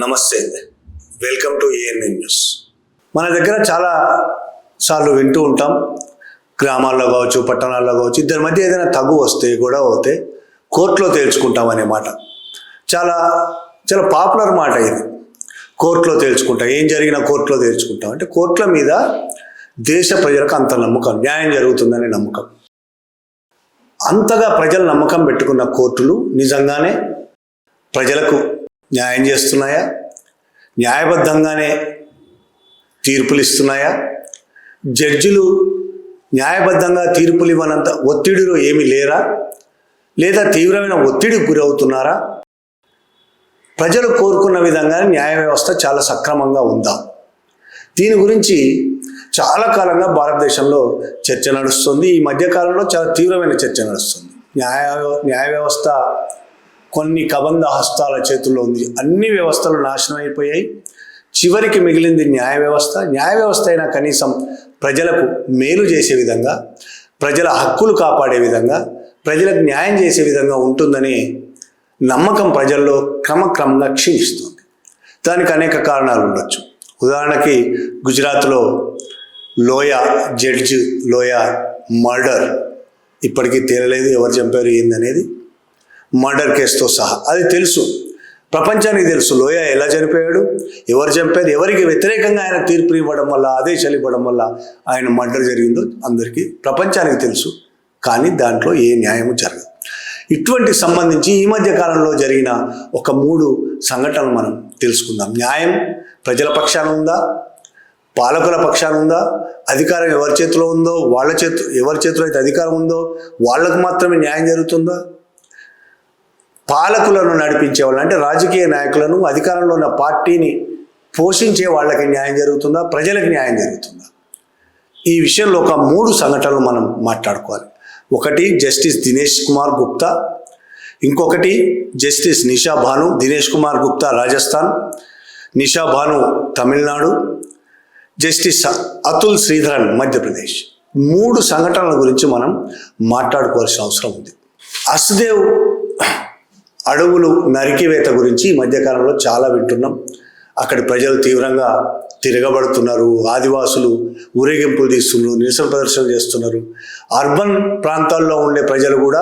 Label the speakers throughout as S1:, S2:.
S1: నమస్తే. Welcome to ANN news మన దగ్గర చాలా సార్లు వింటూ ఉంటాం. గ్రామాల్లో కావచ్చు పట్టణాల్లో కావచ్చు ఇద్దరి మధ్య ఏదైనా తగు వస్తే గొడవ అవుతే కోర్టులో తేల్చుకుంటాం అనే మాట. చాలా చాలా పాపులర్ మాట ఇది. కోర్టులో తేల్చుకుంటాం ఏం జరిగినా కోర్టులో తేల్చుకుంటాం. అంటే కోర్టుల మీద దేశ ప్రజలకు అంత నమ్మకం న్యాయం జరుగుతుందనే నమ్మకం. అంతగా ప్రజల నమ్మకం పెట్టుకున్న కోర్టులు నిజంగానే ప్రజలకు న్యాయం చేస్తున్నాయా? న్యాయబద్ధంగానే తీర్పులు ఇస్తున్నాయా? జడ్జిలు న్యాయబద్ధంగా తీర్పులు ఇవ్వనంత ఒత్తిడిలో ఏమీ లేరా? లేదా తీవ్రమైన ఒత్తిడికి గురవుతున్నారా? ప్రజలు కోరుకున్న విధంగా న్యాయ వ్యవస్థ చాలా సక్రమంగా ఉందా? దీని గురించి చాలా కాలంగా భారతదేశంలో చర్చ నడుస్తుంది. ఈ మధ్యకాలంలో చాలా తీవ్రమైన చర్చ నడుస్తుంది. న్యాయ న్యాయ వ్యవస్థ కొన్ని కబంధ హస్తాల చేతుల్లో ఉంది. అన్ని వ్యవస్థలు నాశనం అయిపోయాయి. చివరికి మిగిలింది న్యాయ వ్యవస్థ. న్యాయ వ్యవస్థ అయినా కనీసం ప్రజలకు మేలు చేసే విధంగా ప్రజల హక్కులు కాపాడే విధంగా ప్రజలకు న్యాయం చేసే విధంగా ఉంటుందని నమ్మకం ప్రజల్లో క్రమక్రమంగా క్షీణిస్తుంది. దానికి అనేక కారణాలు ఉండొచ్చు. ఉదాహరణకి గుజరాత్లో లోయ జడ్జ్ లోయ మర్డర్ ఇప్పటికీ తేలలేదు. ఎవరు చంపారు ఏందనేది మర్డర్ కేసుతో సహా. అది తెలుసు. ప్రపంచానికి తెలుసు. లోయ ఎలా చనిపోయాడు? ఎవరు చంపారు? ఎవరికి వ్యతిరేకంగా ఆయన తీర్పు ఇవ్వడం వల్ల ఆదేశాలు ఇవ్వడం వల్ల ఆయన మర్డర్ జరిగిందో అందరికీ ప్రపంచానికి తెలుసు. కానీ దాంట్లో ఏ న్యాయము జరగదు. ఇటువంటి సంబంధించి ఈ మధ్య కాలంలో జరిగిన ఒక మూడు సంఘటనలు మనం తెలుసుకుందాం. న్యాయం ప్రజల పక్షాన ఉందా? పాలకుల పక్షాన ఉందా? అధికారం ఎవరి చేతిలో ఉందో? వాళ్ళ చేతు ఎవరి చేతిలో అయితే అధికారం ఉందో? వాళ్ళకు మాత్రమే న్యాయం జరుగుతుందా? పాలకులను నడిపించే వాళ్ళు అంటే రాజకీయ నాయకులను అధికారంలో ఉన్న పార్టీని పోషించే వాళ్ళకి న్యాయం జరుగుతుందా? ప్రజలకు న్యాయం జరుగుతుందా? ఈ విషయంలో ఒక మూడు సంఘటనలు మనం మాట్లాడుకోవాలి. ఒకటి జస్టిస్ దినేష్ కుమార్ గుప్తా. ఇంకొకటి జస్టిస్ నిషా భాను దినేష్ కుమార్ గుప్తా రాజస్థాన్. నిషా భాను తమిళనాడు. జస్టిస్ అతుల్ శ్రీధరన్ మధ్యప్రదేశ్. మూడు సంఘటనల గురించి మనం మాట్లాడుకోవాల్సిన అవసరం ఉంది. అస్దేవ్ అడవులు నరికివేత గురించి ఈ మధ్యకాలంలో చాలా వింటున్నాం. అక్కడి ప్రజలు తీవ్రంగా తిరగబడుతున్నారు. ఆదివాసులు ఊరేగింపులు తీస్తున్నారు నిరసన ప్రదర్శన చేస్తున్నారు. అర్బన్ ప్రాంతాల్లో ఉండే ప్రజలు కూడా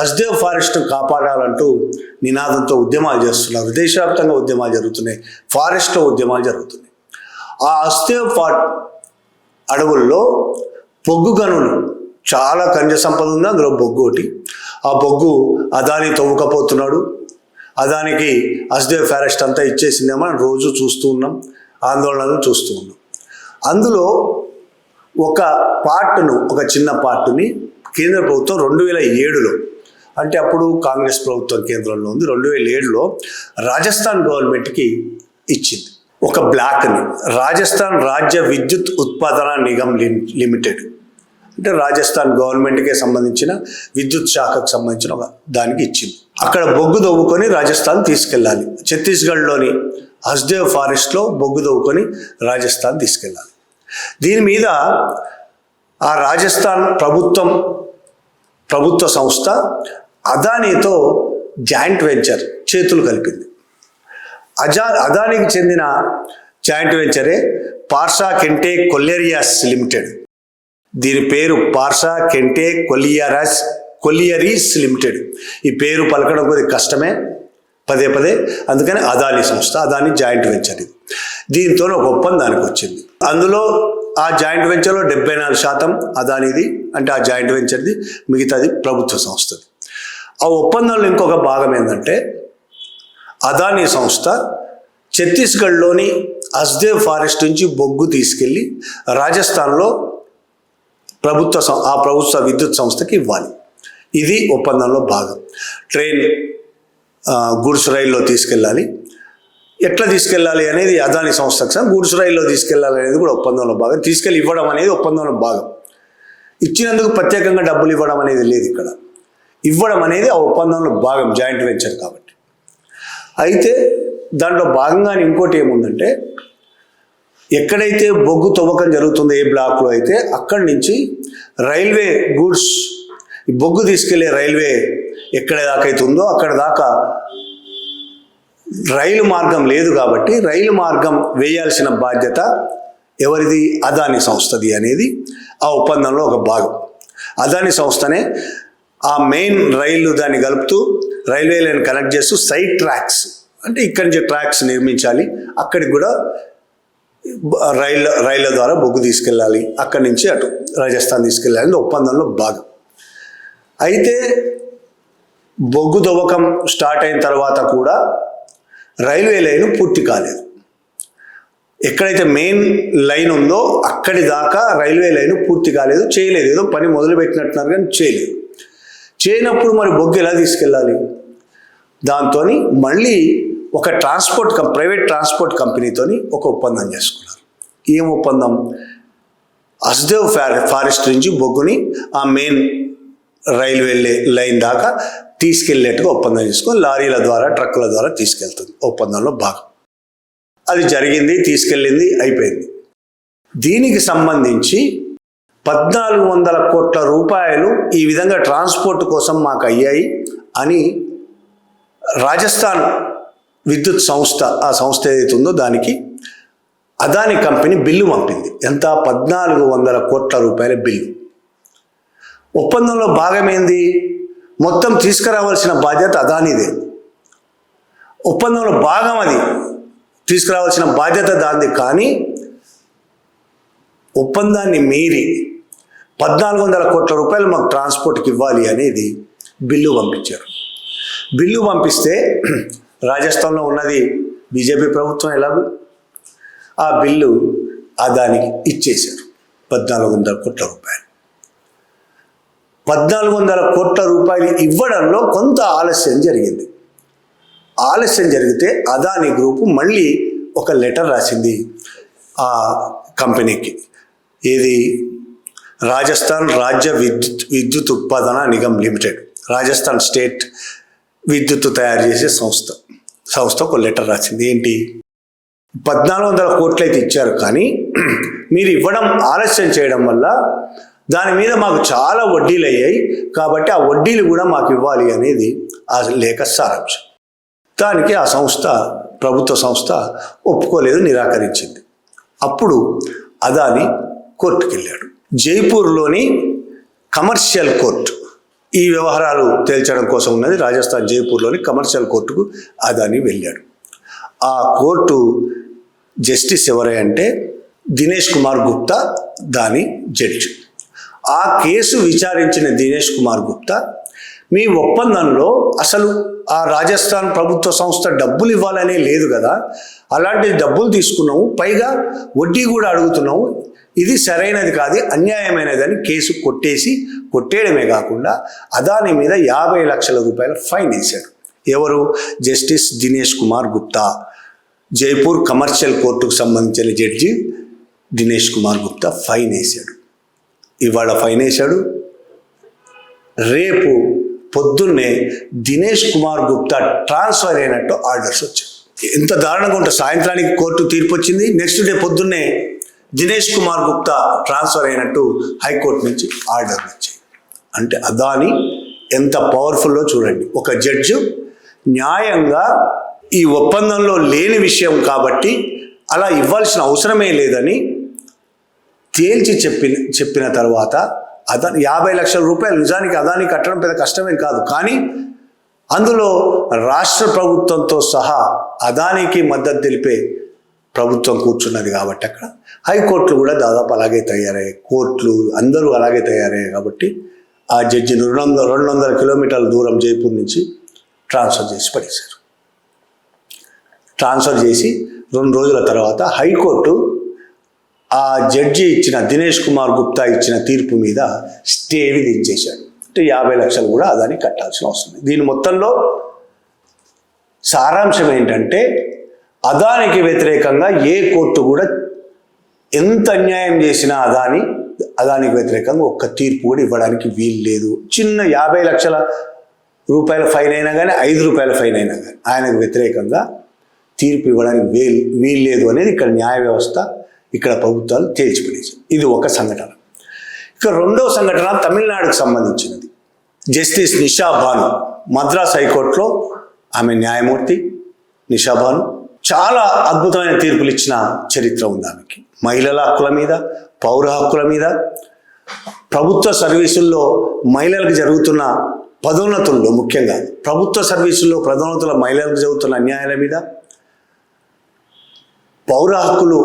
S1: అస్దేవ్ ఫారెస్ట్ను కాపాడాలంటూ నినాదంతో ఉద్యమాలు చేస్తున్నారు. దేశవ్యాప్తంగా ఉద్యమాలు జరుగుతున్నాయి. ఫారెస్ట్లో ఉద్యమాలు జరుగుతున్నాయి. ఆ అస్దేవ్ ఫా అడవుల్లో బొగ్గు గనులు చాలా ఖనిజ సంపద ఉంది అందులో బొగ్గు ఒకటి ఆ బొగ్గు అదాని తవ్వుకపోతున్నాడు. అదానికి అస్దేవ్ ఫారెస్ట్ అంతా ఇచ్చేసిందేమో అని రోజు చూస్తూ ఉన్నాం ఆందోళనలు చూస్తూ ఉన్నాం. అందులో ఒక పార్ట్ను ఒక చిన్న పార్ట్ని కేంద్ర ప్రభుత్వం రెండు వేల ఏడులో అంటే అప్పుడు కాంగ్రెస్ ప్రభుత్వం కేంద్రంలో ఉంది రెండు వేల ఏడులో రాజస్థాన్ గవర్నమెంట్కి ఇచ్చింది. ఒక బ్లాక్ని రాజస్థాన్ రాజ్య విద్యుత్ ఉత్పాదన నిగమ్ లిమిటెడ్. అంటే రాజస్థాన్ గవర్నమెంట్కే సంబంధించిన విద్యుత్ శాఖకు సంబంధించిన ఒక దానికి ఇచ్చింది. అక్కడ బొగ్గు దవ్వుకొని రాజస్థాన్ తీసుకెళ్ళాలి. ఛత్తీస్గఢ్లోని హస్దేవ్ ఫారెస్ట్లో బొగ్గు దవ్వుకొని రాజస్థాన్ తీసుకెళ్ళాలి. దీని మీద ఆ రాజస్థాన్ ప్రభుత్వం ప్రభుత్వ సంస్థ అదానీతో జాయింట్ వెంచర్ చేతులు కలిపింది. అజా అదానికి చెందిన జాయింట్ వెంచరే పార్సా కెంటే కొల్లేరియాస్ లిమిటెడ్ దీని పేరు పార్సా కెంటే కొలియరాస్ కొలియరీస్ లిమిటెడ్. ఈ పేరు పలకడం కొద్దిగా కష్టమే. పదే పదే. అందుకని అదాని సంస్థ అదాని జాయింట్ వెంచర్ ఇది. దీంతో ఒక ఒప్పందానికి వచ్చింది. అందులో ఆ జాయింట్ వెంచర్లో డెబ్బై నాలుగు శాతం అదానిది అంటే ఆ జాయింట్ వెంచర్ది మిగతాది ప్రభుత్వ సంస్థది. ఆ ఒప్పందంలో ఇంకొక భాగం ఏంటంటే అదానీ సంస్థ ఛత్తీస్గఢ్లోని అస్దేవ్ ఫారెస్ట్ నుంచి బొగ్గు తీసుకెళ్ళి రాజస్థాన్లో ప్రభుత్వ సం- ఆ ప్రభుత్వ విద్యుత్ సంస్థకి ఇవ్వాలి. ఇది ఒప్పందంలో భాగం. ట్రైన్ గూడ్స్ రైల్లో తీసుకెళ్ళాలి. ఎట్లా తీసుకెళ్ళాలి అనేది అదాని సంస్థకు సార్ గూడ్స్ రైల్లో తీసుకెళ్ళాలి అనేది కూడా ఒప్పందంలో భాగం. తీసుకెళ్ళి ఇవ్వడం అనేది ఒప్పందంలో భాగం. ఇచ్చినందుకు ప్రత్యేకంగా డబ్బులు ఇవ్వడం అనేది లేదు ఇక్కడ. ఇవ్వడం అనేది ఆ ఒప్పందంలో భాగం జాయింట్ వెంచర్ కాబట్టి. అయితే దాంట్లో భాగంగానే ఇంకోటి ఏముందంటే ఎక్కడైతే బొగ్గు తవ్వకం జరుగుతుందో ఏ బ్లాక్లో అయితే అక్కడి నుంచి రైల్వే గూడ్స్ బొగ్గు తీసుకెళ్ళే రైల్వే ఎక్కడ దాకా అయితే ఉందో అక్కడ దాకా రైలు మార్గం లేదు కాబట్టి రైలు మార్గం వేయాల్సిన బాధ్యత ఎవరిది? అదాని సంస్థది అనేది ఆ ఒప్పందంలో ఒక భాగం. అదాని సంస్థనే ఆ మెయిన్ రైలు దాన్ని కలుపుతూ రైల్వే లైన్ కనెక్ట్ చేస్తూ సైడ్ ట్రాక్స్ అంటే ఇక్కడి నుంచి ట్రాక్స్ నిర్మించాలి అక్కడికి కూడా రైళ్ళ రైళ్ళ ద్వారా బొగ్గు తీసుకెళ్ళాలి. అక్కడి నుంచి అటు రాజస్థాన్ తీసుకెళ్ళాలి ఒప్పందంలో భాగం అయితే బొగ్గు దవ్వకం స్టార్ట్ అయిన తర్వాత కూడా రైల్వే లైన్ పూర్తి కాలేదు. ఎక్కడైతే మెయిన్ లైన్ ఉందో అక్కడి దాకా రైల్వే లైన్ పూర్తి కాలేదు చేయలేదు. ఏదో పని మొదలు పెట్టినట్టున్నారు కానీ చేయలేదు. చేయనప్పుడు మరి బొగ్గు ఎలా తీసుకెళ్ళాలి? దాంతో మళ్ళీ ఒక ట్రాన్స్పోర్ట్ కం ప్రైవేట్ ట్రాన్స్పోర్ట్ కంపెనీతోని ఒక ఒప్పందం చేసుకున్నారు. ఏం ఒప్పందం? అస్దేవ్ ఫారె ఫారెస్ట్ నుంచి బొగ్గుని ఆ మెయిన్ రైల్వే వెళ్ళే లైన్ దాకా తీసుకెళ్ళేట్టుగా ఒప్పందం చేసుకొని లారీల ద్వారా ట్రక్కుల ద్వారా తీసుకెళ్తుంది ఒప్పందంలో భాగం. అది జరిగింది తీసుకెళ్ళింది అయిపోయింది. దీనికి సంబంధించి పద్నాలుగు వందల కోట్ల రూపాయలు ఈ విధంగా ట్రాన్స్పోర్ట్ కోసం మాకు అయ్యాయి అని రాజస్థాన్ విద్యుత్ సంస్థ ఆ సంస్థ ఏదైతే ఉందో దానికి అదాని కంపెనీ బిల్లు పంపింది. ఎంత? పద్నాలుగు వందల కోట్ల రూపాయల బిల్లు. ఒప్పందంలో భాగమైంది. మొత్తం తీసుకురావాల్సిన బాధ్యత అదానిదే. ఒప్పందంలో భాగం అది. తీసుకురావాల్సిన బాధ్యత దాంది కానీ ఒప్పందాన్ని మీరి పద్నాలుగు వందల కోట్ల రూపాయలు మాకు ట్రాన్స్పోర్ట్కి ఇవ్వాలి అనేది బిల్లు పంపించారు. బిల్లు పంపిస్తే రాజస్థాన్లో ఉన్నది బీజేపీ ప్రభుత్వం ఎలాగో? ఆ బిల్లు అదానికి ఇచ్చేశారు. పద్నాలుగు వందల కోట్ల రూపాయలు. పద్నాలుగు వందల కోట్ల రూపాయలు ఇవ్వడంలో కొంత ఆలస్యం జరిగింది. ఆలస్యం జరిగితే అదాని గ్రూపు మళ్ళీ ఒక లెటర్ రాసింది ఆ కంపెనీకి. ఇది రాజస్థాన్ రాజ్య విద్యుత్ విద్యుత్ ఉత్పాదన నిగమ్ లిమిటెడ్ రాజస్థాన్ స్టేట్ విద్యుత్ తయారు చేసే సంస్థ. సంస్థ ఒక లెటర్ రాసింది. ఏంటి? పద్నాలుగు వందల కోట్లు అయితే ఇచ్చారు కానీ మీరు ఇవ్వడం ఆలస్యం చేయడం వల్ల దాని మీద మాకు చాలా వడ్డీలు అయ్యాయి కాబట్టి ఆ వడ్డీలు కూడా మాకు ఇవ్వాలి అనేది ఆ లేఖ సారాంశం. దానికి ఆ సంస్థ ప్రభుత్వ సంస్థ ఒప్పుకోలేదు నిరాకరించింది. అప్పుడు అదాని కోర్టుకెళ్ళాడు. జైపూర్లోని కమర్షియల్ కోర్టు. ఈ వ్యవహారాలు తేల్చడం కోసం ఉన్నది రాజస్థాన్ జైపూర్లోని కమర్షియల్ కోర్టుకు అదాని వెళ్ళాడు. ఆ కోర్టు జస్టిస్ ఎవరే అంటే దినేష్ కుమార్ గుప్తా దాని జడ్జి. ఆ కేసు విచారించిన దినేష్ కుమార్ గుప్తా మీ ఒప్పందంలో అసలు ఆ రాజస్థాన్ ప్రభుత్వ సంస్థ డబ్బులు ఇవ్వాలనే లేదు కదా అలాంటి డబ్బులు తీసుకున్నాము పైగా వడ్డీ కూడా అడుగుతున్నాము ఇది సరైనది కాదు అన్యాయమైనదని కేసు కొట్టేసి కొట్టేయడమే కాకుండా అదాని మీద యాభై లక్షల రూపాయల ఫైన్ వేశాడు. ఎవరు? జస్టిస్ దినేష్ కుమార్ గుప్తా. జైపూర్ కమర్షియల్ కోర్టుకు సంబంధించిన జడ్జి దినేష్ కుమార్ గుప్తా ఫైన్ వేశాడు. ఇవాళ ఫైన్ వేశాడు. రేపు పొద్దున్నే దినేష్ కుమార్ గుప్తా ట్రాన్స్ఫర్ అయినట్టు ఆర్డర్స్ వచ్చాయి. ఎంత దారుణంగా ఉంటుంది సాయంత్రానికి కోర్టు తీర్పు వచ్చింది నెక్స్ట్ డే పొద్దున్నే దినేష్ కుమార్ గుప్తా ట్రాన్స్ఫర్ అయినట్టు హైకోర్టు నుంచి ఆర్డర్ వచ్చాయి అంటే అదాని ఎంత పవర్ఫుల్లో చూడండి. ఒక జడ్జి న్యాయంగా ఈ ఒప్పందంలో లేని విషయం కాబట్టి అలా ఇవ్వాల్సిన అవసరమే లేదని తేల్చి చెప్పిన చెప్పిన తర్వాత అదాని యాభై లక్షల రూపాయలు నిజానికి అదాని కట్టడం పెద్ద కష్టమేం కాదు. కానీ అందులో రాష్ట్ర ప్రభుత్వంతో సహా అదానికి మద్దతు తెలిపే ప్రభుత్వం కూర్చున్నది కాబట్టి అక్కడ. హైకోర్టులు కూడా దాదాపు అలాగే తయారయ్యాయి. కోర్టులు అందరూ అలాగే తయారయ్యాయి కాబట్టి ఆ జడ్జిని రెండు వందల రెండు వందల కిలోమీటర్ల దూరం జైపూర్ నుంచి ట్రాన్స్ఫర్ చేసి పడేశారు. ట్రాన్స్ఫర్ చేసి రెండు రోజుల తర్వాత హైకోర్టు ఆ జడ్జి ఇచ్చిన దినేష్ కుమార్ గుప్తా ఇచ్చిన తీర్పు మీద స్టే విధించేశాడు. అంటే యాభై లక్షలు కూడా అదాన్ని కట్టాల్సిన అవసరం దీని మొత్తంలో సారాంశం ఏంటంటే అదానికి వ్యతిరేకంగా ఏ కోర్టు కూడా ఎంత అన్యాయం చేసినా అదాని అదానికి వ్యతిరేకంగా ఒక్క తీర్పు కూడా ఇవ్వడానికి వీలు లేదు. చిన్న యాభై లక్షల రూపాయల ఫైన్ అయినా కానీ ఐదు రూపాయల ఫైన్ అయినా కానీ ఆయనకు వ్యతిరేకంగా తీర్పు ఇవ్వడానికి వీలు వీలు లేదు అనేది ఇక్కడ న్యాయ వ్యవస్థ ఇక్కడ ప్రభుత్వాలు తేల్చిపడేసి ఇది ఒక సంఘటన. ఇక రెండో సంఘటన తమిళనాడుకు సంబంధించినది. జస్టిస్ నిషా భాను మద్రాస్ హైకోర్టులో ఆమె న్యాయమూర్తి నిషాబాను చాలా అద్భుతమైన తీర్పులు ఇచ్చిన చరిత్ర ఉంది ఆమెకి. మహిళల హక్కుల మీద పౌర హక్కుల మీద ప్రభుత్వ సర్వీసుల్లో మహిళలకు జరుగుతున్న పదోన్నతుల్లో ముఖ్యంగా ప్రభుత్వ సర్వీసుల్లో పదోన్నతుల మహిళలకు జరుగుతున్న అన్యాయాల మీద పౌర హక్కులు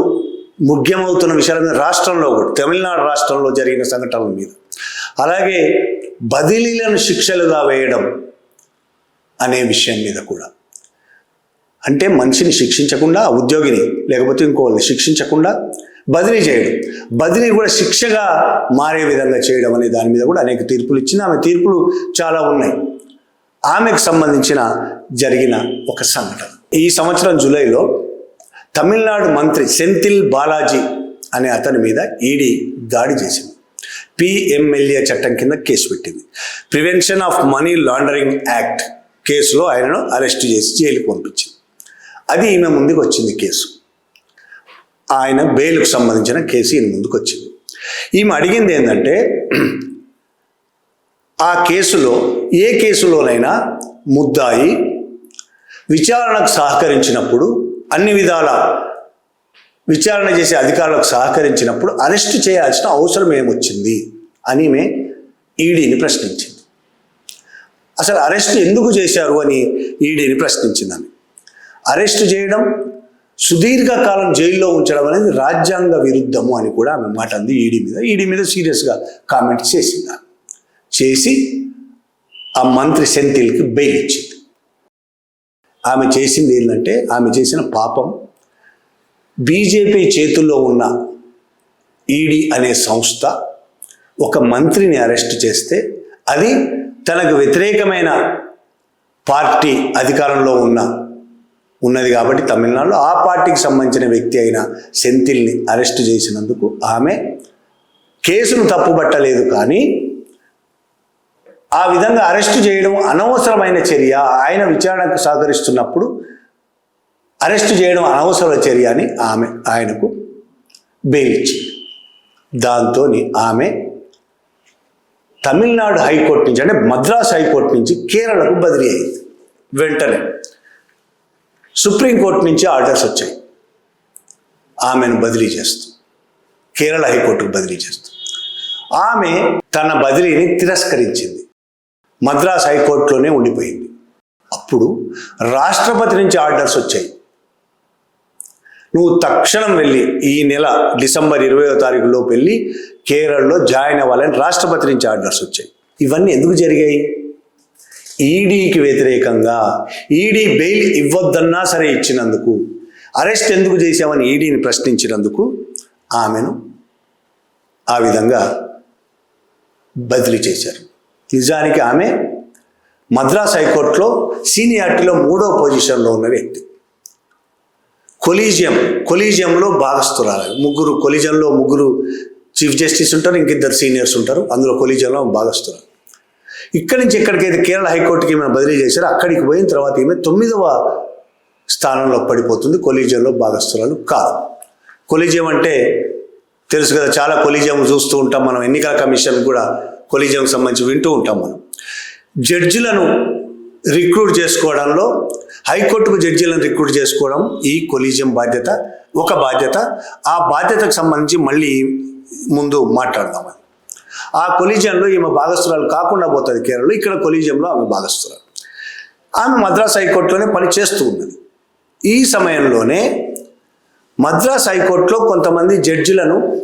S1: ముఖ్యమవుతున్న విషయాల మీద రాష్ట్రంలో కూడా తమిళనాడు రాష్ట్రంలో జరిగిన సంఘటనల మీద. అలాగే బదిలీలను శిక్షలుగా వేయడం అనే విషయం మీద కూడా. అంటే మనిషిని శిక్షించకుండా ఉద్యోగిని లేకపోతే ఇంకోళ్ళని శిక్షించకుండా బదిలీ చేయడం. బదిలీ కూడా శిక్షగా మారే విధంగా చేయడం అనే దాని మీద కూడా అనేక తీర్పులు ఇచ్చింది. ఆమె తీర్పులు చాలా ఉన్నాయి. ఆమెకు సంబంధించిన జరిగిన ఒక సంఘటన. ఈ సంవత్సరం జూలైలో తమిళనాడు మంత్రి సెంతిల్ బాలాజీ అనే అతని మీద ఈడీ దాడి చేసింది. పిఎంఎల్ఏ చట్టం కింద కేసు పెట్టింది. Prevention of money laundering act కేసులో ఆయనను అరెస్ట్ చేసి జైలుకు పంపించింది. అది ఈమె ముందుకు వచ్చింది కేసు. ఆయన బెయిల్కు సంబంధించిన కేసు ఈయన ముందుకు వచ్చింది ఈమె అడిగింది ఏంటంటే ఆ కేసులో ఏ కేసులోనైనా ముద్దాయి విచారణకు సహకరించినప్పుడు అన్ని విధాల విచారణ చేసే అధికారులకు సహకరించినప్పుడు అరెస్ట్ చేయాల్సిన అవసరం ఏమొచ్చింది అని ఈమె ఈడీని ప్రశ్నించింది. అసలు అరెస్ట్ ఎందుకు చేశారు అని ఈడీని ప్రశ్నించింది ఆమె. అరెస్ట్ చేయడం సుదీర్ఘకాలం జైల్లో ఉంచడం అనేది రాజ్యాంగ విరుద్ధము అని కూడా ఆమె మాట అంది ఈడీ మీద. ఈడీ మీద సీరియస్గా కామెంట్ చేసింది. చేసి ఆ మంత్రి సెంతిల్కి బెయిల్ ఇచ్చింది. ఆమె చేసింది ఏంటంటే ఆమె చేసిన పాపం బీజేపీ చేతుల్లో ఉన్న ఈడీ అనే సంస్థ ఒక మంత్రిని అరెస్ట్ చేస్తే అది తనకు వ్యతిరేకమైన పార్టీ అధికారంలో ఉన్న ఉన్నది కాబట్టి తమిళనాడులో ఆ పార్టీకి సంబంధించిన వ్యక్తి అయిన సెంథిల్ని అరెస్ట్ చేసినందుకు ఆమె కేసును తప్పుబట్టలేదు కానీ ఆ విధంగా అరెస్ట్ చేయడం అనవసరమైన చర్య. ఆయన విచారణకు సహకరిస్తున్నప్పుడు అరెస్ట్ చేయడం అనవసర చర్య అని ఆమె ఆయనకు బెయిల్ ఇచ్చింది. దాంతో ఆమె తమిళనాడు హైకోర్టు నుంచి అంటే మద్రాస్ హైకోర్టు నుంచి కేరళకు బదిలీ అయింది. వెంటనే సుప్రీంకోర్టు నుంచి ఆర్డర్స్ వచ్చాయి. ఆమెను బదిలీ చేస్తూ కేరళ హైకోర్టుకు బదిలీ చేస్తూ. ఆమె తన బదిలీని తిరస్కరించింది. మద్రాస్ హైకోర్టులోనే ఉండిపోయింది. అప్పుడు రాష్ట్రపతి నుంచి ఆర్డర్స్ వచ్చాయి. నువ్వు తక్షణం వెళ్ళి ఈ నెల డిసెంబర్ ఇరవయో తారీఖులోపు వెళ్ళి కేరళలో జాయిన్ అవ్వాలని రాష్ట్రపతి నుంచి ఆర్డర్స్ వచ్చాయి. ఇవన్నీ ఎందుకు జరిగాయి? ఈడీకి వ్యతిరేకంగా ఈడీ బెయిల్ ఇవ్వద్దన్నా సరే ఇచ్చినందుకు అరెస్ట్ ఎందుకు చేశామని ఈడీని ప్రశ్నించినందుకు ఆమెను ఆ విధంగా బదిలీ చేశారు. నిజానికి ఆమె మద్రాస్ హైకోర్టులో సీనియారిటీలో మూడో పొజిషన్లో ఉన్న వ్యక్తి. కొలీజియం కొలీజియంలో భాగస్తురాలు ముగ్గురు కొలీజియంలో ముగ్గురు చీఫ్ జస్టిస్ ఉంటారు ఇంకిద్దరు సీనియర్స్ ఉంటారు. అందులో కొలీజియంలో భాగస్తురాలు ఇక్కడి నుంచి ఎక్కడికైతే కేరళ హైకోర్టుకి ఏమైనా బదిలీ చేశారో అక్కడికి పోయిన తర్వాత ఈమె తొమ్మిదవ స్థానంలో పడిపోతుంది. కొలీజియంలో భాగస్థురాలు కాదు. కొలీజియం అంటే తెలుసు కదా చాలా కొలీజియం చూస్తూ ఉంటాం మనం. ఎన్నికల కమిషన్ కూడా కొలీజియం సంబంధించి వింటూ ఉంటాం మనం. జడ్జిలను రిక్రూట్ చేసుకోవడంలో హైకోర్టుకు జడ్జీలను రిక్రూట్ చేసుకోవడం ఈ కొలీజియం బాధ్యత ఒక బాధ్యత. ఆ బాధ్యతకు సంబంధించి మళ్ళీ ముందు మాట్లాడదాం ఆ కొలీజియంలో ఈమె భాగస్థురాలు కాకుండా పోతుంది కేరళలో. ఇక్కడ కొలీజియంలో ఆమె భాగస్థురాలు ఆమె మద్రాస్ హైకోర్టులోనే పని చేస్తూ ఉన్నది. ఈ సమయంలోనే మద్రాస్ హైకోర్టులో కొంతమంది జడ్జిలను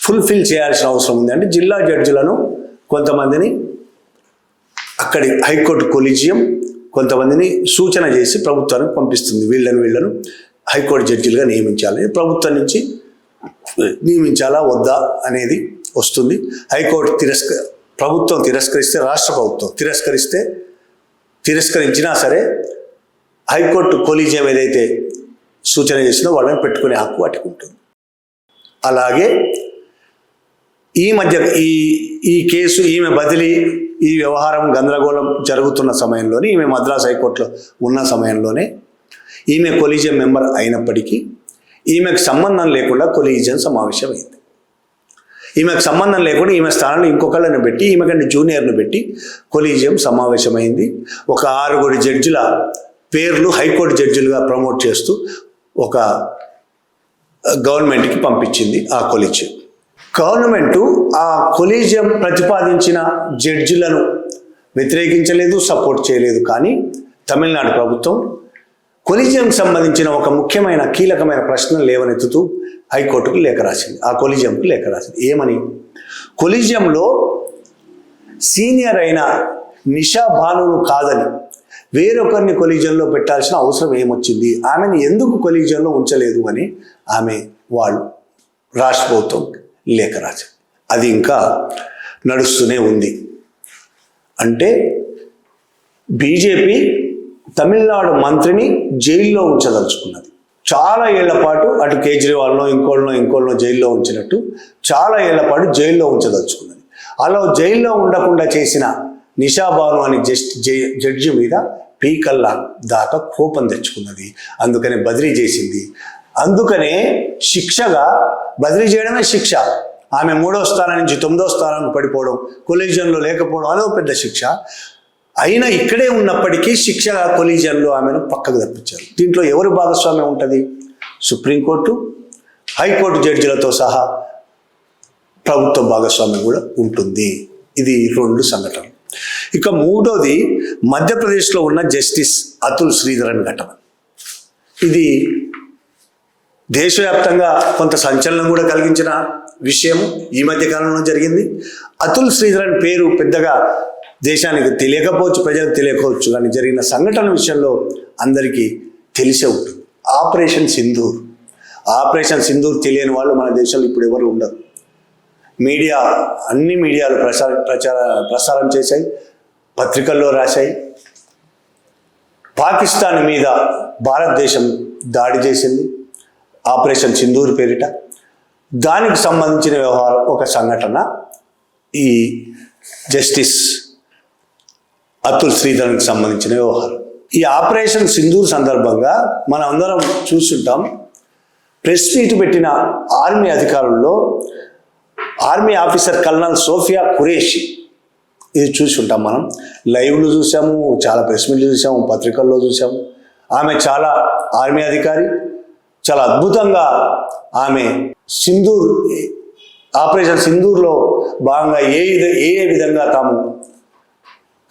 S1: ఫుల్ఫిల్ చేయాల్సిన అవసరం ఉంది. అంటే జిల్లా జడ్జిలను కొంతమందిని అక్కడి హైకోర్టు కొలీజియం కొంతమందిని సూచన చేసి ప్రభుత్వానికి పంపిస్తుంది. వీళ్ళని వీళ్ళను హైకోర్టు జడ్జిలుగా నియమించాలి. ప్రభుత్వం నుంచి నియమించాలా? వద్దా? అనేది వస్తుంది. హైకోర్టు తిరస్క ప్రభుత్వం తిరస్కరిస్తే రాష్ట్ర ప్రభుత్వం తిరస్కరిస్తే తిరస్కరించినా సరే హైకోర్టు కొలీజియం ఏదైతే సూచన చేసిందో వాళ్ళని పెట్టుకునే హక్కు వాటికి ఉంటుంది. అలాగే ఈ మధ్య ఈ ఈ కేసు ఈమె బదిలీ ఈ వ్యవహారం గందరగోళం జరుగుతున్న సమయంలోనే ఈమె మద్రాస్ హైకోర్టులో ఉన్న సమయంలోనే ఈమె కొలీజియం మెంబర్ అయినప్పటికీ ఈమెకు సంబంధం లేకుండా కొలీజియం సమావేశమైంది. ఈమెకు సంబంధం లేకుండా ఈమె స్థానంలో ఇంకొకళ్ళని పెట్టి ఈమెకంటే జూనియర్ను పెట్టి కొలీజియం సమావేశమైంది. ఒక ఆరుగురు జడ్జిల పేర్లు హైకోర్టు జడ్జిలుగా ప్రమోట్ చేస్తూ ఒక గవర్నమెంట్కి పంపించింది ఆ కొలీజియం. గవర్నమెంటు ఆ కొలీజియం ప్రతిపాదించిన జడ్జిలను వ్యతిరేకించలేదు సపోర్ట్ చేయలేదు. కానీ తమిళనాడు ప్రభుత్వం కొలీజియంకి సంబంధించిన ఒక ముఖ్యమైన కీలకమైన ప్రశ్నలు లేవనెత్తుతూ హైకోర్టుకు లేఖ రాసింది ఆ కొలీజియంకు లేఖ రాసింది. ఏమని? కొలిజియంలో సీనియర్ అయిన నిషా భానును కాదని వేరొకరిని కొలీజియంలో పెట్టాల్సిన అవసరం ఏమొచ్చింది? ఆమెను ఎందుకు కొలిజియంలో ఉంచలేదు అని ఆమె వాళ్ళు రాష్ట్ర ప్రభుత్వం లేఖ రాశారు అది ఇంకా నడుస్తూనే ఉంది. అంటే బీజేపీ తమిళనాడు మంత్రిని జైల్లో ఉంచదలుచుకున్నది. చాలా ఏళ్ళ పాటు అటు కేజ్రీవాల్నో ఇంకోళ్ళనో ఇంకోళ్ళనో జైల్లో ఉంచినట్టు చాలా ఏళ్ళ పాటు జైల్లో ఉంచదలుచుకున్నది. అలా జైల్లో ఉండకుండా చేసిన నిషాబాను అని జస్ట్ జడ్జి మీద పీకల్లా దాకా కోపం తెచ్చుకున్నది. అందుకనే బదిలీ చేసింది. అందుకనే శిక్షగా బదిలీ చేయడమే శిక్ష. ఆమె మూడో స్థానం నుంచి తొమ్మిదో స్థానానికి పడిపోవడం కొలీజియంలో లేకపోవడం అదో పెద్ద శిక్ష. అయినా ఇక్కడే ఉన్నప్పటికీ శిక్ష కొలీజియన్లో ఆమెను పక్కకు తప్పించారు. దీంట్లో ఎవరు భాగస్వామ్యం ఉంటుంది? సుప్రీంకోర్టు హైకోర్టు జడ్జిలతో సహా ప్రభుత్వ భాగస్వామ్యం కూడా ఉంటుంది. ఇది రెండు సంఘటనలు. ఇక మూడోది మధ్యప్రదేశ్లో ఉన్న జస్టిస్ అతుల్ శ్రీధరన్ ఘటన. ఇది దేశవ్యాప్తంగా కొంత సంచలనం కూడా కలిగించిన విషయం ఈ మధ్య కాలంలో జరిగింది. అతుల్ శ్రీధరన్ పేరు పెద్దగా దేశానికి తెలియకపోవచ్చు ప్రజలకు తెలియకపోవచ్చు కానీ జరిగిన సంఘటన విషయంలో అందరికీ తెలిసే ఉంటుంది. ఆపరేషన్ సింధూర్. ఆపరేషన్ సింధూర్ తెలియని వాళ్ళు మన దేశంలో ఇప్పుడు ఎవరు ఉండరు. మీడియా అన్ని మీడియాలు ప్రసార ప్రచార ప్రసారం చేశాయి పత్రికల్లో రాశాయి. పాకిస్తాన్ మీద భారతదేశం దాడి చేసింది. ఆపరేషన్ సింధూర్ పేరిట. దానికి సంబంధించిన వ్యవహారం ఒక సంఘటన ఈ జస్టిస్ అతుల్ శ్రీధర్కి సంబంధించిన వ్యవహారం. ఈ ఆపరేషన్ సింధూర్ సందర్భంగా మనం అందరం చూస్తుంటాం. ప్రెస్ మీట్ పెట్టిన ఆర్మీ అధికారుల్లో army officer colonel Sofia Qureshi ఇది చూసుకుంటాం మనం. లైవ్లు చూసాము చాలా ప్రెస్ మీట్లు చూసాము పత్రికల్లో చూసాము. ఆమె చాలా ఆర్మీ అధికారి చాలా అద్భుతంగా ఆమె సింధూర్ ఆపరేషన్ సింధూర్లో భాగంగా ఏ ఏ ఏ విధంగా తాము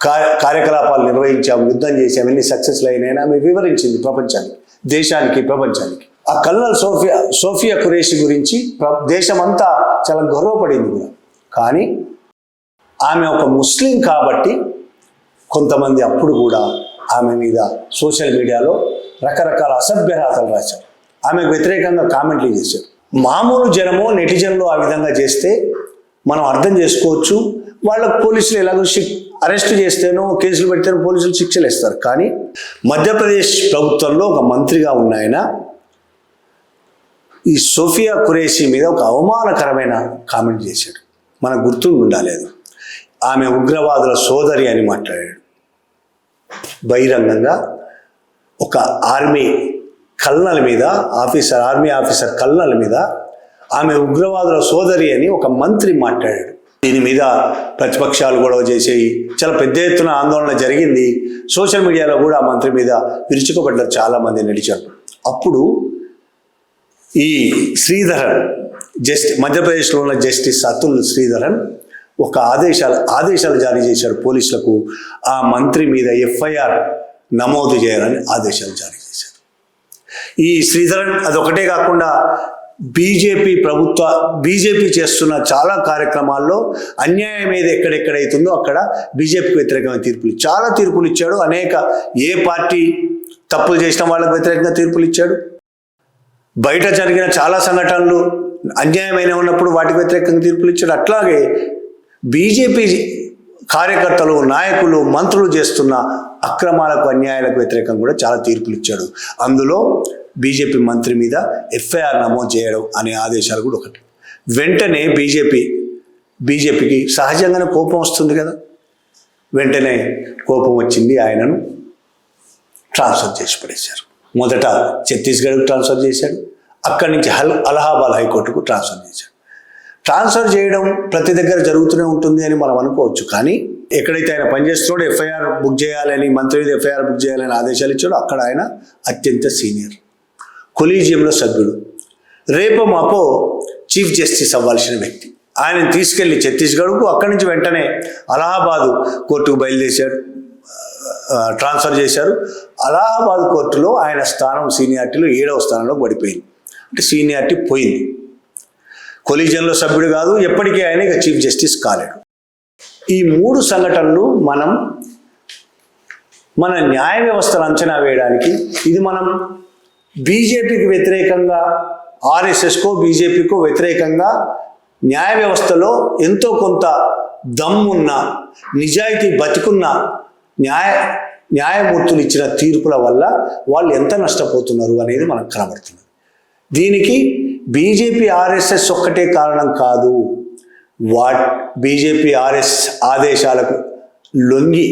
S1: కార్యకలాపాలు నిర్వహించాము యుద్ధం చేసాము ఎన్ని సక్సెస్లు అయినాయని ఆమె వివరించింది ప్రపంచానికి దేశానికి ప్రపంచానికి. ఆ కల్నల్ సోఫియా సోఫియా ఖురేషి గురించి ప్ర- దేశమంతా చాలా గర్వపడింది కూడా. కానీ ఆమె ఒక ముస్లిం కాబట్టి కొంతమంది అప్పుడు కూడా ఆమె మీద సోషల్ మీడియాలో రకరకాల అసభ్యరాతలు రాశారు. ఆమెకు వ్యతిరేకంగా కామెంట్లు చేశారు. మామూలు జనము నెటిజన్లు ఆ విధంగా చేస్తే మనం అర్థం చేసుకోవచ్చు వాళ్ళకు పోలీసులు ఎలాగో శిక్ అరెస్ట్ చేస్తేనో కేసులు పెడితేనో పోలీసులు శిక్షలు ఇస్తారు కానీ మధ్యప్రదేశ్ ప్రభుత్వంలో ఒక మంత్రిగా ఉన్న ఆయన ఈ సోఫియా ఖురేషి మీద ఒక అవమానకరమైన కామెంట్ చేశాడు. మనకు గుర్తుండి ఉండలేదు ఆమె ఉగ్రవాదుల సోదరి అని మాట్లాడాడు. బహిరంగంగా ఒక ఆర్మీ కల్నల్ మీద ఆఫీసర్ ఆర్మీ ఆఫీసర్ కల్నల మీద ఆమె ఉగ్రవాదుల సోదరి అని ఒక మంత్రి మాట్లాడాడు. దీని మీద ప్రతిపక్షాలు గొడవ చేసేవి చాలా పెద్ద ఎత్తున ఆందోళన జరిగింది. సోషల్ మీడియాలో కూడా ఆ మంత్రి మీద విరుచుకుపడ్డారు చాలామంది నడిచారు అప్పుడు ఈ శ్రీధరన్ జస్ట్ మధ్యప్రదేశ్లో ఉన్న జస్టిస్ అతుల్ శ్రీధరన్ ఒక ఆదేశాలు ఆదేశాలు జారీ చేశారు పోలీసులకు. ఆ మంత్రి మీద ఎఫ్ఐఆర్ నమోదు చేయాలని ఆదేశాలు జారీ చేశారు. ఈ శ్రీధరన్ అదొకటే కాకుండా బీజేపీ ప్రభుత్వ బీజేపీ చేస్తున్న చాలా కార్యక్రమాల్లో అన్యాయం ఏది ఎక్కడెక్కడైతుందో అక్కడ బీజేపీకి వ్యతిరేకమైన తీర్పులు. చాలా తీర్పులు ఇచ్చాడు. అనేక ఏ పార్టీ తప్పులు చేసిన వాళ్ళకి వ్యతిరేకంగా తీర్పులు ఇచ్చాడు. బయట జరిగిన చాలా సంఘటనలు అన్యాయమైన ఉన్నప్పుడు వాటికి వ్యతిరేకంగా తీర్పులు ఇచ్చాడు. అట్లాగే బీజేపీ కార్యకర్తలు నాయకులు మంత్రులు చేస్తున్న అక్రమాలకు అన్యాయాలకు వ్యతిరేకంగా కూడా చాలా తీర్పులు ఇచ్చాడు. అందులో బీజేపీ మంత్రి మీద ఎఫ్ఐఆర్ నమోదు చేయడం అనే ఆదేశాలు కూడా ఒకటి. వెంటనే బీజేపీ బీజేపీకి సహజంగానే కోపం వస్తుంది కదా. వెంటనే కోపం వచ్చింది ఆయనను. ట్రాన్స్ఫర్ చేసి పడేశారు. మొదట ఛత్తీస్గఢ్కు ట్రాన్స్ఫర్ చేశాడు. అక్కడి నుంచి హల్ అలహాబాద్ హైకోర్టుకు ట్రాన్స్ఫర్ చేశాడు. ట్రాన్స్ఫర్ చేయడం ప్రతి దగ్గర జరుగుతూనే ఉంటుంది అని మనం అనుకోవచ్చు. కానీ ఎక్కడైతే ఆయన పనిచేస్తున్నాడో ఎఫ్ఐఆర్ బుక్ చేయాలని మంత్రి మీద ఎఫ్ఐఆర్ బుక్ చేయాలని ఆదేశాలు ఇచ్చాడో అక్కడ ఆయన అత్యంత సీనియర్. కొలీజియంలో సభ్యుడు. రేపు మాపో చీఫ్ జస్టిస్ అవ్వాల్సిన వ్యక్తి. ఆయన తీసుకెళ్ళి ఛత్తీస్గఢ్కు అక్కడి నుంచి వెంటనే అలహాబాదు కోర్టుకు బయలుదేశాడు. ట్రాన్స్ఫర్ చేశారు. అలహాబాద్ కోర్టులో ఆయన స్థానం సీనియారిటీలో ఏడవ స్థానంలో పడిపోయింది. అంటే సీనియారిటీ పోయింది. కొలిజన్లో సభ్యుడు కాదు ఎప్పటికీ ఆయన ఇక చీఫ్ జస్టిస్ కాలేడు. ఈ మూడు సంఘటనలు మనం మన న్యాయ వ్యవస్థను అంచనా వేయడానికి ఇది మనం బీజేపీకి వ్యతిరేకంగా ఆర్ఎస్ఎస్కో బీజేపీకో వ్యతిరేకంగా న్యాయ వ్యవస్థలో ఎంతో కొంత దమ్మున్న నిజాయితీ బతికున్న న్యాయ న్యాయమూర్తులు ఇచ్చిన తీర్పుల వల్ల వాళ్ళు ఎంత నష్టపోతున్నారు అనేది మనకు కనబడుతుంది. దీనికి బీజేపీ ఆర్ఎస్ఎస్ ఒక్కటే కారణం కాదు. వాట్ బీజేపీ ఆర్ఎస్ ఆదేశాలకు లొంగి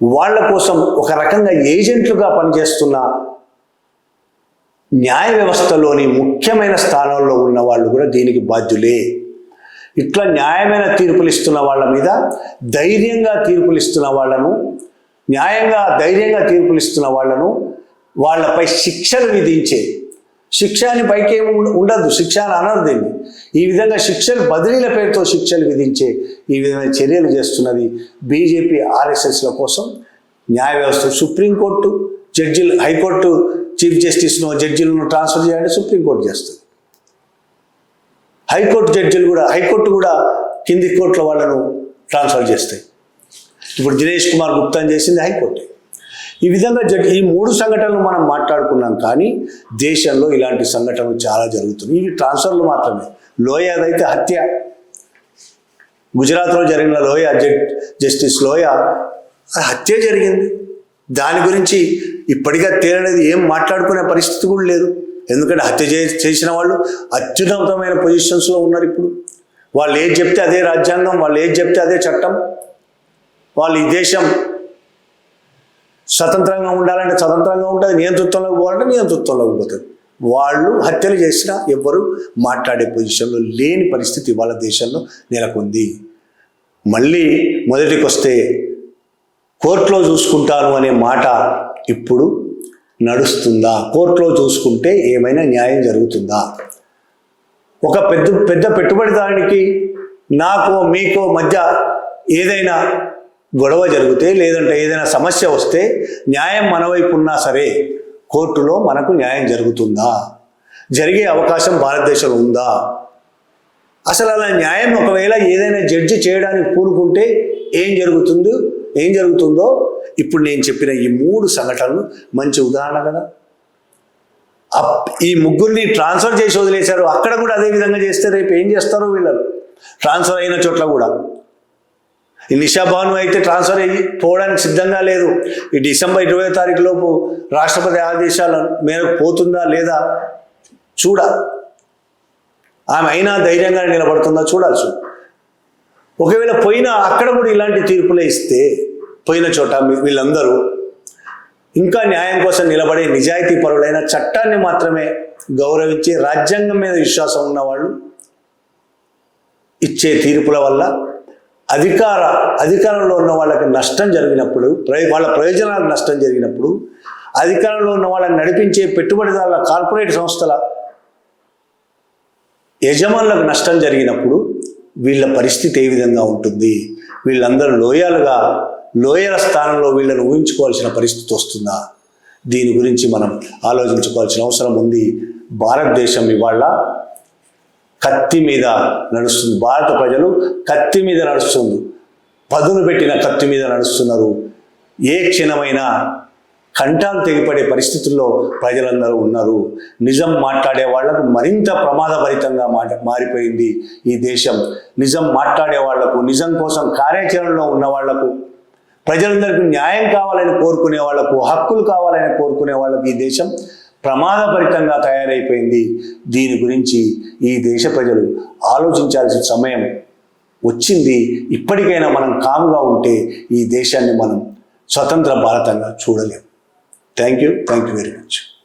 S1: వాళ్ళ కోసం ఒక రకంగా ఏజెంట్లుగా పనిచేస్తున్న న్యాయ వ్యవస్థలోని ముఖ్యమైన స్థానంలో ఉన్న వాళ్ళు కూడా దీనికి బాధ్యులే. ఇట్లా న్యాయమైన తీర్పులు ఇస్తున్న వాళ్ళ మీద ధైర్యంగా తీర్పులు ఇస్తున్న వాళ్ళను న్యాయంగా ధైర్యంగా తీర్పులు ఇస్తున్న వాళ్ళను వాళ్ళపై శిక్షలు విధించే శిక్ష అని పైకి ఉండదు. శిక్ష అని అనరు దీన్ని. ఈ విధంగా శిక్షలు బదిలీల పేరుతో శిక్షలు విధించే ఈ విధమైన చర్యలు చేస్తున్నది బీజేపీ ఆర్ఎస్ఎస్ల కోసం న్యాయ వ్యవస్థ సుప్రీంకోర్టు జడ్జిలు హైకోర్టు చీఫ్ జస్టిస్ను జడ్జిలను ట్రాన్స్ఫర్ చేయాలంటే సుప్రీంకోర్టు చేస్తుంది. హైకోర్టు జడ్జిలు కూడా హైకోర్టు కూడా కింది కోర్టుల వాళ్ళను ట్రాన్స్ఫర్ చేస్తాయి. ఇప్పుడు దినేష్ కుమార్ గుప్తాని చేసింది హైకోర్టు. ఈ విధంగా జడ్ ఈ మూడు సంఘటనలు మనం మాట్లాడుకున్నాం కానీ దేశంలో ఇలాంటి సంఘటనలు చాలా జరుగుతున్నాయి. ఇవి ట్రాన్స్ఫర్లు మాత్రమే. లోయాదైతే హత్య గుజరాత్లో జరిగిన లోయ జస్టిస్ లోయ హత్య జరిగింది. దాని గురించి ఇప్పటికీ తేలనేది ఏం మాట్లాడుకునే పరిస్థితి కూడా లేదు. ఎందుకంటే హత్య చే చేసిన వాళ్ళు అత్యున్నతమైన పొజిషన్స్లో ఉన్నారు ఇప్పుడు. వాళ్ళు ఏది చెప్తే అదే రాజ్యాంగం వాళ్ళు ఏది చెప్తే అదే చట్టం. వాళ్ళు ఈ దేశం స్వతంత్రంగా ఉండాలంటే స్వతంత్రంగా ఉంటుంది నియంతృత్వంలోకి పోవాలంటే నియంతృత్వంలోకి పోతుంది. వాళ్ళు హత్యలు చేసినా ఎవ్వరు మాట్లాడే పొజిషన్లో లేని పరిస్థితి వాళ్ళ దేశంలో నెలకొంది. మళ్ళీ మొదటికి వస్తే కోర్టులో చూసుకుంటాను అనే మాట ఇప్పుడు నడుస్తుందా? కోర్టులో చూసుకుంటే ఏమైనా న్యాయం జరుగుతుందా? ఒక పెద్ద పెద్ద పెట్టుబడిదారునికి నాకో మీకో మధ్య ఏదైనా గొడవ జరిగితే లేదంటే ఏదైనా సమస్య వస్తే న్యాయం మన వైపు ఉన్నా సరే కోర్టులో మనకు న్యాయం జరుగుతుందా? జరిగే అవకాశం భారతదేశంలో ఉందా? అసలు అలా న్యాయం ఒకవేళ ఏదైనా జడ్జి చేయడానికి పూనుకుంటే ఏం జరుగుతుందో? ఏం జరుగుతుందో? ఇప్పుడు నేను చెప్పిన ఈ మూడు సంఘటనలు మంచి ఉదాహరణ కదా. అప్- ఈ ముగ్గురిని ట్రాన్స్ఫర్ చేసి వదిలేశారు. అక్కడ కూడా అదే విధంగా చేస్తే రేపు ఏం చేస్తారో వీళ్ళు ట్రాన్స్ఫర్ అయిన చోట్ల కూడా. ఈ నిషా అయితే ట్రాన్స్ఫర్ అయ్యి పోవడానికి సిద్ధంగా లేదు. ఈ డిసెంబర్ ఇరవై తారీఖు లోపు రాష్ట్రపతి ఆదేశాల మేరకు పోతుందా లేదా చూడ? ఆమె అయినా ధైర్యంగా నిలబడుతుందా చూడాల్సి ఒకవేళ పోయినా అక్కడ కూడా ఇలాంటి తీర్పులే ఇస్తే పోయిన చోట వీళ్ళందరూ ఇంకా న్యాయం కోసం నిలబడే నిజాయితీ పరులైన చట్టాన్ని మాత్రమే గౌరవించి రాజ్యాంగం మీద విశ్వాసం ఉన్నవాళ్ళు ఇచ్చే తీర్పుల వల్ల అధికార అధికారంలో ఉన్న వాళ్ళకి నష్టం జరిగినప్పుడు వాళ్ళ ప్రయోజనాలకు నష్టం జరిగినప్పుడు అధికారంలో ఉన్న వాళ్ళని నడిపించే పెట్టుబడిదారుల కార్పొరేట్ సంస్థల యజమానులకు నష్టం జరిగినప్పుడు వీళ్ళ పరిస్థితి ఏ విధంగా ఉంటుంది? వీళ్ళందరూ లోయాలుగా లోయల స్థానంలో వీళ్ళని ఊహించుకోవాల్సిన పరిస్థితి వస్తుందా? దీని గురించి మనం ఆలోచించుకోవాల్సిన అవసరం ఉంది. భారతదేశం ఇవాళ కత్తి మీద నడుస్తుంది. భారత ప్రజలు కత్తి మీద నడుస్తుంది. పదును పెట్టిన కత్తి మీద నడుస్తున్నారు. ఏ క్షణమైనా కంఠాలు తెగిపడే పరిస్థితుల్లో ప్రజలందరూ ఉన్నారు. నిజం మాట్లాడే వాళ్ళకు మరింత ప్రమాదభరితంగా మాట మారిపోయింది ఈ దేశం. నిజం మాట్లాడే వాళ్ళకు నిజం కోసం కార్యాచరణలో ఉన్న వాళ్ళకు ప్రజలందరికీ న్యాయం కావాలని కోరుకునే వాళ్ళకు హక్కులు కావాలని కోరుకునే వాళ్ళకు ఈ దేశం ప్రమాదభరితంగా తయారైపోయింది. దీని గురించి ఈ దేశ ప్రజలు ఆలోచించాల్సిన సమయం వచ్చింది. ఇప్పటికైనా మనం కాముగా ఉంటే ఈ దేశాన్ని మనం స్వతంత్ర భారతంగా చూడలేము thank you thank you very much